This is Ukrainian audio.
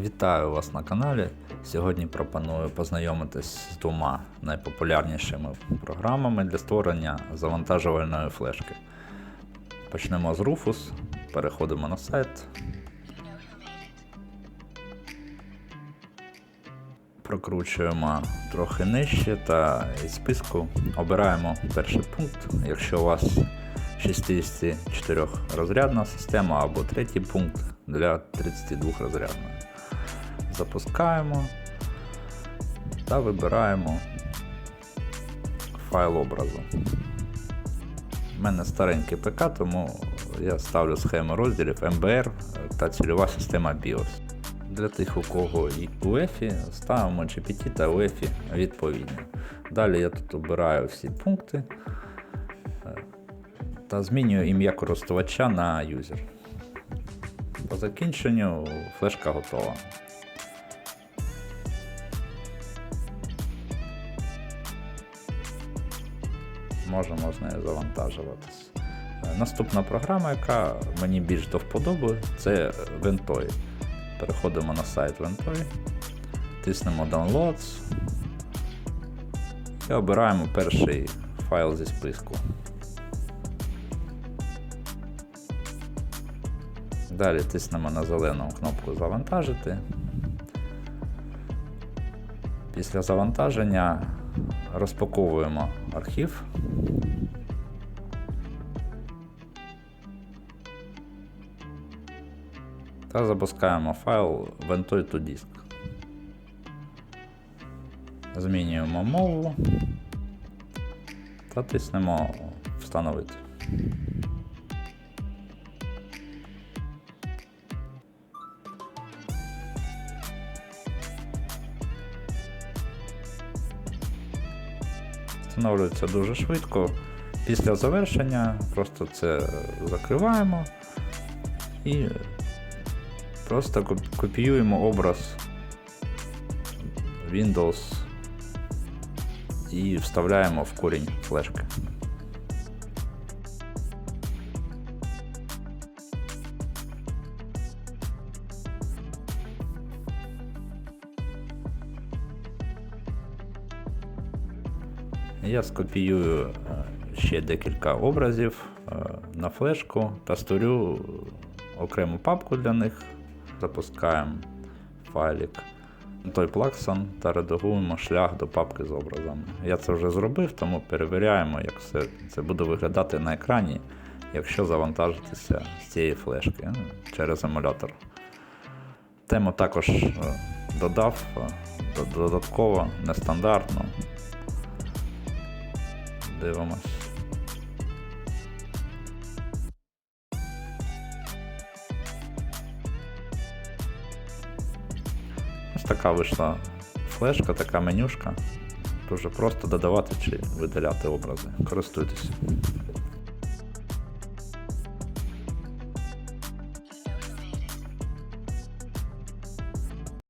Вітаю вас на каналі. Сьогодні пропоную познайомитись з двома найпопулярнішими програмами для створення завантажувальної флешки. Почнемо з Rufus, переходимо на сайт. Прокручуємо трохи нижче та із списку обираємо перший пункт. Якщо у вас 64 розрядна система або третій пункт для 32 розрядної. Запускаємо та вибираємо файл образу. У мене старенький ПК, тому я ставлю схему розділів MBR та цільова система BIOS. Для тих, у кого UEFI, ставимо GPT та UEFI відповідно. Далі я тут обираю всі пункти е, та змінюю ім'я користувача на юзер. По закінченню флешка готова. Можемо з нею завантажуватись. Е, Наступна програма, яка мені більш до вподоби, це Ventoy. Переходимо на сайт Ventoy, тиснемо Downloads і обираємо перший файл зі списку. Далі тиснемо на зелену кнопку Завантажити. Після завантаження розпаковуємо архів. Та запускаємо файл Ventoy to Disk. Змінюємо мову та тиснемо Встановити. Встановлюється дуже швидко. Після завершення просто це закриваємо і просто копіюємо образ Windows і вставляємо в корінь флешки. Я скопіюю е, ще декілька образів е, на флешку та створю окрему папку для них. Запускаємо файлик той плаксон та редагуємо шлях до папки з образами. Я це вже зробив, тому перевіряємо, як все це буде виглядати на екрані, якщо завантажитися з цієї флешки через емулятор. Тему також е, додав е, додатково, нестандартно. Дивимось. Ось така вийшла флешка, така менюшка. Дуже просто додавати чи видаляти образи. Користуйтесь.